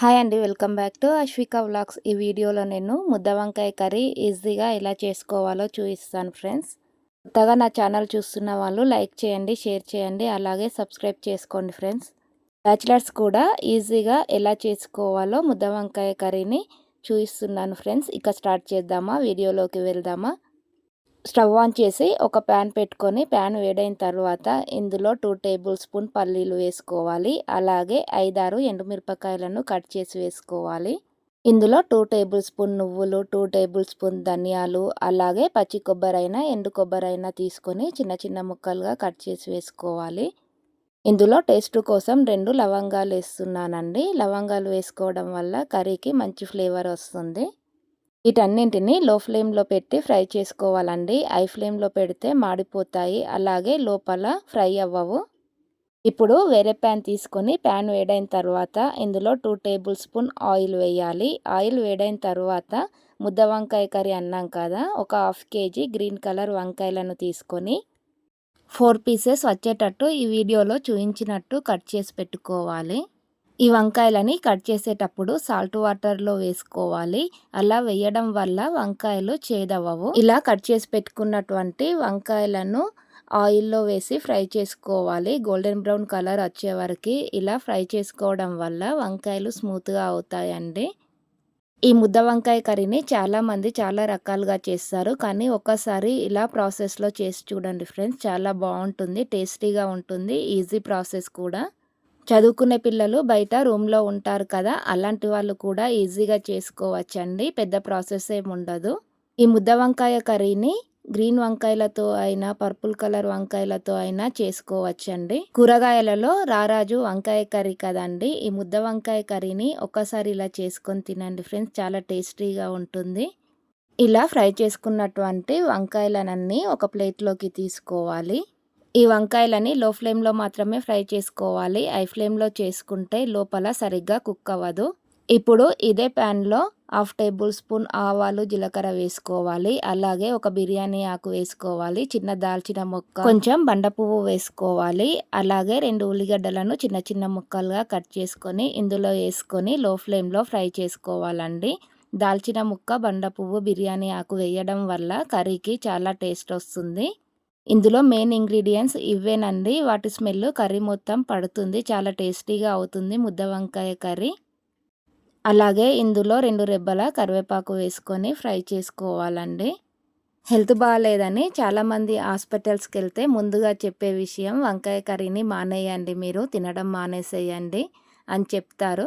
Hi అండి welcome back to Ashvika vlogs. ఈ వీడియోలో నేను ముద్ద వంకాయ కర్రీ ఈజీగా ఎలా చేసుకోవాలో చూపిస్తాను ఫ్రెండ్స్. కొత్తగా నా ఛానల్ చూస్తున్న వాళ్ళు లైక్ చేయండి షేర్ చేయండి అలాగే సబ్స్క్రైబ్ చేసుకోండి ఫ్రెండ్స్. బ్యాచిలర్స్ కూడా ఈజీగా ఎలా చేసుకోవాలో ముద్ద వంకాయ కర్రీని చూపిస్తున్నాను ఫ్రెండ్స్. ఇక స్టార్ట్ చేద్దామా వీడియోలోకి వెళ్దామా? స్టవ్ ఆన్ చేసి ఒక ప్యాన్ పెట్టుకొని ప్యాన్ వేడైన తర్వాత ఇందులో టూ టేబుల్ స్పూన్ పల్లీలు వేసుకోవాలి. అలాగే ఐదారు ఎండుమిరపకాయలను కట్ చేసి వేసుకోవాలి. ఇందులో టూ టేబుల్ స్పూన్ నువ్వులు టూ టేబుల్ స్పూన్ ధనియాలు అలాగే పచ్చి కొబ్బరైనా ఎండు కొబ్బరైనా తీసుకొని చిన్న చిన్న ముక్కలుగా కట్ చేసి వేసుకోవాలి. ఇందులో టేస్ట్ కోసం రెండు లవంగాలు వేస్తున్నానండి. లవంగాలు వేసుకోవడం వల్ల కర్రీకి మంచి ఫ్లేవర్ వస్తుంది. వీటన్నింటిని లో ఫ్లేమ్లో పెట్టి ఫ్రై చేసుకోవాలండి. ఐ ఫ్లేమ్లో పెడితే మాడిపోతాయి. అలాగే లోపల ఫ్రై అవ్వవు. ఇప్పుడు వేరే ప్యాన్ తీసుకొని ప్యాన్ వేడైన తర్వాత ఇందులో టూ టేబుల్ స్పూన్ ఆయిల్ వేయాలి. ఆయిల్ వేడైన తర్వాత ముద్ద వంకాయ కర్రీ అన్నాం కదా ఒక హాఫ్ కేజీ గ్రీన్ కలర్ వంకాయలను తీసుకొని ఫోర్ పీసెస్ వచ్చేటట్టు ఈ వీడియోలో చూపించినట్టు కట్ చేసి పెట్టుకోవాలి. ఈ వంకాయలని కట్ చేసేటప్పుడు సాల్ట్ వాటర్లో వేసుకోవాలి. అలా వేయడం వల్ల వంకాయలు చేదవ్వవు. ఇలా కట్ చేసి పెట్టుకున్నటువంటి వంకాయలను ఆయిల్లో వేసి ఫ్రై చేసుకోవాలి. గోల్డెన్ బ్రౌన్ కలర్ వచ్చే వరకు ఇలా ఫ్రై చేసుకోవడం వల్ల వంకాయలు స్మూత్గా అవుతాయండి. ఈ ముద్ద వంకాయ కర్రీని చాలామంది చాలా రకాలుగా చేస్తారు. కానీ ఒక్కసారి ఇలా ప్రాసెస్లో చేసి చూడండి ఫ్రెండ్స్. చాలా బాగుంటుంది టేస్టీగా ఉంటుంది ఈజీ ప్రాసెస్ కూడా. చదువుకునే పిల్లలు బయట రూమ్లో ఉంటారు కదా అలాంటి వాళ్ళు కూడా ఈజీగా చేసుకోవచ్చండి. పెద్ద ప్రాసెస్ ఏమి ఉండదు. ఈ ముద్ద వంకాయ కర్రీని గ్రీన్ వంకాయలతో అయినా పర్పుల్ కలర్ వంకాయలతో అయినా చేసుకోవచ్చండి. కూరగాయలలో రారాజు వంకాయ కర్రీ కదండి. ఈ ముద్ద వంకాయ కర్రీని ఒక్కసారి ఇలా చేసుకొని తినండి ఫ్రెండ్స్ చాలా టేస్టీగా ఉంటుంది. ఇలా ఫ్రై చేసుకున్నటువంటి వంకాయలనన్నీ ఒక ప్లేట్లోకి తీసుకోవాలి. ఈ వంకాయలని లో ఫ్లేమ్లో మాత్రమే ఫ్రై చేసుకోవాలి. ఐ ఫ్లేమ్లో చేసుకుంటే లోపల సరిగ్గా కుక్ అవ్వదు. ఇప్పుడు ఇదే ప్యాన్లో హాఫ్ టేబుల్ స్పూన్ ఆవాలు జీలకర్ర వేసుకోవాలి. అలాగే ఒక బిర్యానీ ఆకు వేసుకోవాలి. చిన్న దాల్చిన ముక్క కొంచెం బండ పువ్వు వేసుకోవాలి. అలాగే రెండు ఉల్లిగడ్డలను చిన్న చిన్న ముక్కలుగా కట్ చేసుకొని ఇందులో వేసుకొని లో ఫ్లేమ్లో ఫ్రై చేసుకోవాలండి. దాల్చిన ముక్క బండ పువ్వు బిర్యానీ ఆకు వేయడం వల్ల కర్రీకి చాలా టేస్ట్ వస్తుంది. ఇందులో మెయిన్ ఇంగ్రీడియంట్స్ ఇవేనండి వాటి స్మెల్ కర్రీ మొత్తం పడుతుంది. చాలా టేస్టీగా అవుతుంది ముద్ద వంకాయ కర్రీ. అలాగే ఇందులో రెండు రెబ్బల కరివేపాకు వేసుకొని ఫ్రై చేసుకోవాలండి. హెల్త్ బాగాలేదని చాలామంది హాస్పిటల్స్కి వెళ్తే ముందుగా చెప్పే విషయం వంకాయ కర్రీని మానేయండి మీరు తినడం మానేసేయండి అని చెప్తారు.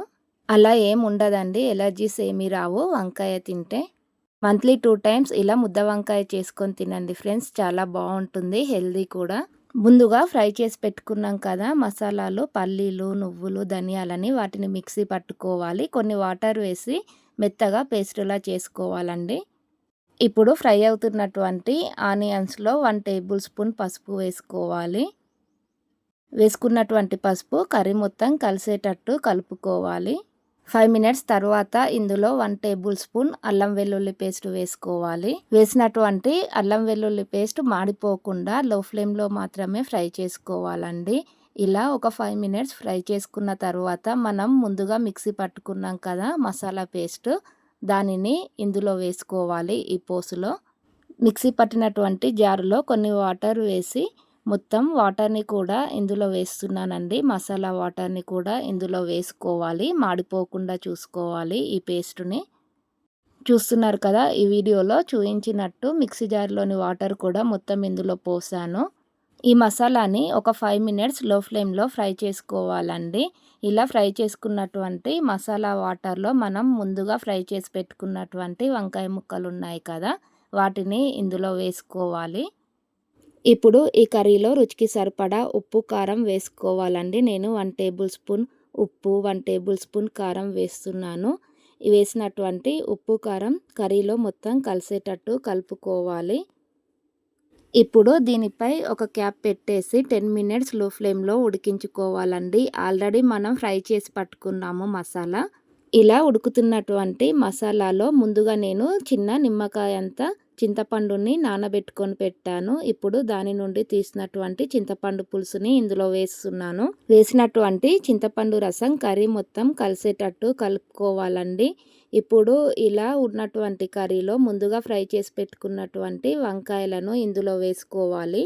అలా ఏం ఉండదండి. ఎలర్జీస్ ఏమీ రావు. వంకాయ తింటే మంత్లీ టూ టైమ్స్ ఇలా ముద్ద వంకాయ చేసుకొని తినండి. ఫ్రెండ్స్ చాలా బాగుంటుంది హెల్దీ కూడా. ముందుగా ఫ్రై చేసి పెట్టుకున్నాం కదా మసాలాలు పల్లీలు నువ్వులు ధనియాలని వాటిని మిక్సీ పట్టుకోవాలి. కొన్ని వాటర్ వేసి మెత్తగా పేస్టులా చేసుకోవాలండి. ఇప్పుడు ఫ్రై అవుతున్నటువంటి ఆనియన్స్లో వన్ టేబుల్ స్పూన్ పసుపు వేసుకోవాలి. వేసుకున్నటువంటి పసుపు కర్రీ మొత్తం కలిసేటట్టు కలుపుకోవాలి. ఫైవ్ మినిట్స్ తర్వాత ఇందులో వన్ టేబుల్ స్పూన్ అల్లం వెల్లుల్లి పేస్ట్ వేసుకోవాలి. వేసినటువంటి అల్లం వెల్లుల్లి పేస్ట్ మాడిపోకుండా లో ఫ్లేమ్లో మాత్రమే ఫ్రై చేసుకోవాలండి. ఇలా ఒక ఫైవ్ మినిట్స్ ఫ్రై చేసుకున్న తర్వాత మనం ముందుగా మిక్సీ పట్టుకున్నాం కదా మసాలా పేస్ట్ దానిని ఇందులో వేసుకోవాలి ఈ పోసులో. మిక్సీ పట్టినటువంటి జారులో కొన్ని వాటర్ వేసి మొత్తం వాటర్ని కూడా ఇందులో వేస్తున్నానండి. మసాలా వాటర్ని కూడా ఇందులో వేసుకోవాలి. మాడిపోకుండా చూసుకోవాలి ఈ పేస్ట్ని. చూస్తున్నారు కదా ఈ వీడియోలో చూపించినట్టు మిక్సీ జార్లోని వాటర్ కూడా మొత్తం ఇందులో పోసాను. ఈ మసాలాని ఒక ఫైవ్ మినిట్స్లో ఫ్లేమ్లో ఫ్రై చేసుకోవాలండి. ఇలా ఫ్రై చేసుకున్నటువంటి మసాలా వాటర్లో మనం ముందుగా ఫ్రై చేసి పెట్టుకున్నటువంటి వంకాయ ముక్కలు ఉన్నాయి కదా వాటిని ఇందులో వేసుకోవాలి. ఇప్పుడు ఈ కర్రీలో రుచికి సరిపడా ఉప్పు కారం వేసుకోవాలండి. నేను వన్ టేబుల్ స్పూన్ ఉప్పు వన్ టేబుల్ స్పూన్ కారం వేస్తున్నాను. వేసినటువంటి ఉప్పు కారం కర్రీలో మొత్తం కలిసేటట్టు కలుపుకోవాలి. ఇప్పుడు దీనిపై ఒక క్యాప్ పెట్టేసి టెన్ మినిట్స్లో ఫ్లేమ్లో ఉడికించుకోవాలండి. ఆల్రెడీ మనం ఫ్రై చేసి పట్టుకున్నాము మసాలా. ఇలా ఉడుకుతున్నటువంటి మసాలాలో ముందుగా నేను చిన్న నిమ్మకాయ అంతా చింతపండుని నానబెట్టుకొని పెట్టాను. ఇప్పుడు దాని నుండి తీసినటువంటి చింతపండు పులుసుని ఇందులో వేస్తున్నాను. వేసినటువంటి చింతపండు రసం కర్రీ మొత్తం కలిసేటట్టు కలుపుకోవాలండి. ఇప్పుడు ఇలా ఉన్నటువంటి కర్రీలో ముందుగా ఫ్రై చేసి పెట్టుకున్నటువంటి వంకాయలను ఇందులో వేసుకోవాలి.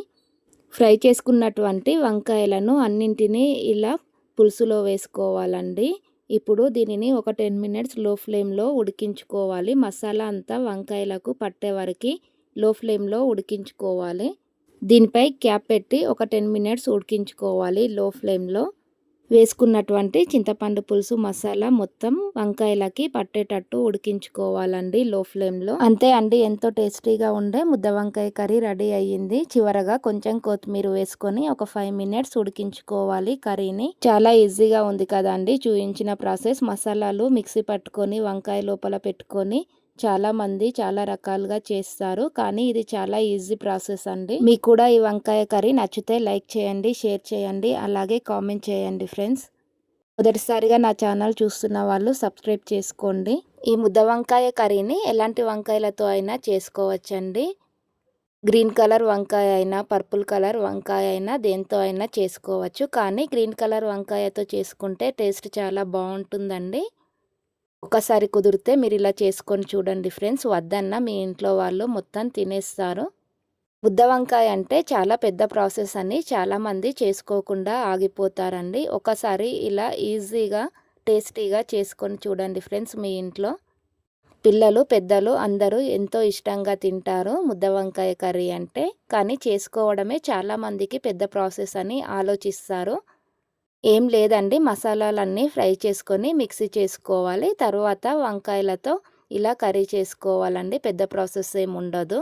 ఫ్రై చేసుకున్నటువంటి వంకాయలను అన్నింటినీ ఇలా పులుసులో వేసుకోవాలండి. ఇప్పుడు దీనిని ఒక టెన్ మినిట్స్లో ఫ్లేమ్లో ఉడికించుకోవాలి. మసాలా అంతా వంకాయలకు పట్టే వరకు లో ఫ్లేమ్లో ఉడికించుకోవాలి. దీనిపై క్యాప్ పెట్టి ఒక టెన్ మినిట్స్ ఉడికించుకోవాలి లో ఫ్లేమ్లో. వేసుకున్నటువంటి చింతపండు పులుసు మసాలా మొత్తం వంకాయలకి పట్టేటట్టు ఉడికించుకోవాలండి లో ఫ్లేమ్లో. అంతే అండి ఎంతో టేస్టీగా ఉండే ముద్ద వంకాయ కర్రీ రెడీ అయ్యింది. చివరగా కొంచెం కొత్తిమీర వేసుకొని ఒక ఫైవ్ మినిట్స్ ఉడికించుకోవాలి కర్రీని. చాలా ఈజీగా ఉంది కదండి చూపించిన ప్రాసెస్. మసాలాలు మిక్సీ పట్టుకొని వంకాయ లోపల పెట్టుకొని చాలామంది చాలా రకాలుగా చేస్తారు. కానీ ఇది చాలా ఈజీ ప్రాసెస్ అండి. మీకు కూడా ఈ వంకాయ కర్రీ నచ్చితే లైక్ చేయండి షేర్ చేయండి అలాగే కామెంట్ చేయండి ఫ్రెండ్స్. మొదటిసారిగా నా ఛానల్ చూస్తున్న వాళ్ళు సబ్స్క్రైబ్ చేసుకోండి. ఈ ముద్ద వంకాయ కర్రీని ఎలాంటి వంకాయలతో అయినా చేసుకోవచ్చండి. గ్రీన్ కలర్ వంకాయ అయినా పర్పుల్ కలర్ వంకాయ అయినా దేంతో అయినా చేసుకోవచ్చు. కానీ గ్రీన్ కలర్ వంకాయతో చేసుకుంటే టేస్ట్ చాలా బాగుంటుందండి. ఒకసారి కుదిరితే మీరు ఇలా చేసుకొని చూడండి ఫ్రెండ్స్. వద్దన్న మీ ఇంట్లో వాళ్ళు మొత్తం తినేస్తారు. ముద్ద వంకాయ అంటే చాలా పెద్ద ప్రాసెస్ అని చాలామంది చేసుకోకుండా ఆగిపోతారండి. ఒకసారి ఇలా ఈజీగా టేస్టీగా చేసుకొని చూడండి ఫ్రెండ్స్ మీ ఇంట్లో. పిల్లలు పెద్దలు అందరూ ఎంతో ఇష్టంగా తింటారు ముద్ద వంకాయ కర్రీ అంటే. కానీ చేసుకోవడమే చాలామందికి పెద్ద ప్రాసెస్ అని ఆలోచిస్తారు. ఏం లేదండి. మసాలాలన్నీ ఫ్రై చేసుకొని మిక్సీ చేసుకోవాలి. తర్వాత వంకాయలతో ఇలా కర్రీ చేసుకోవాలండి. పెద్ద ప్రాసెస్ ఏమి ఉండదు.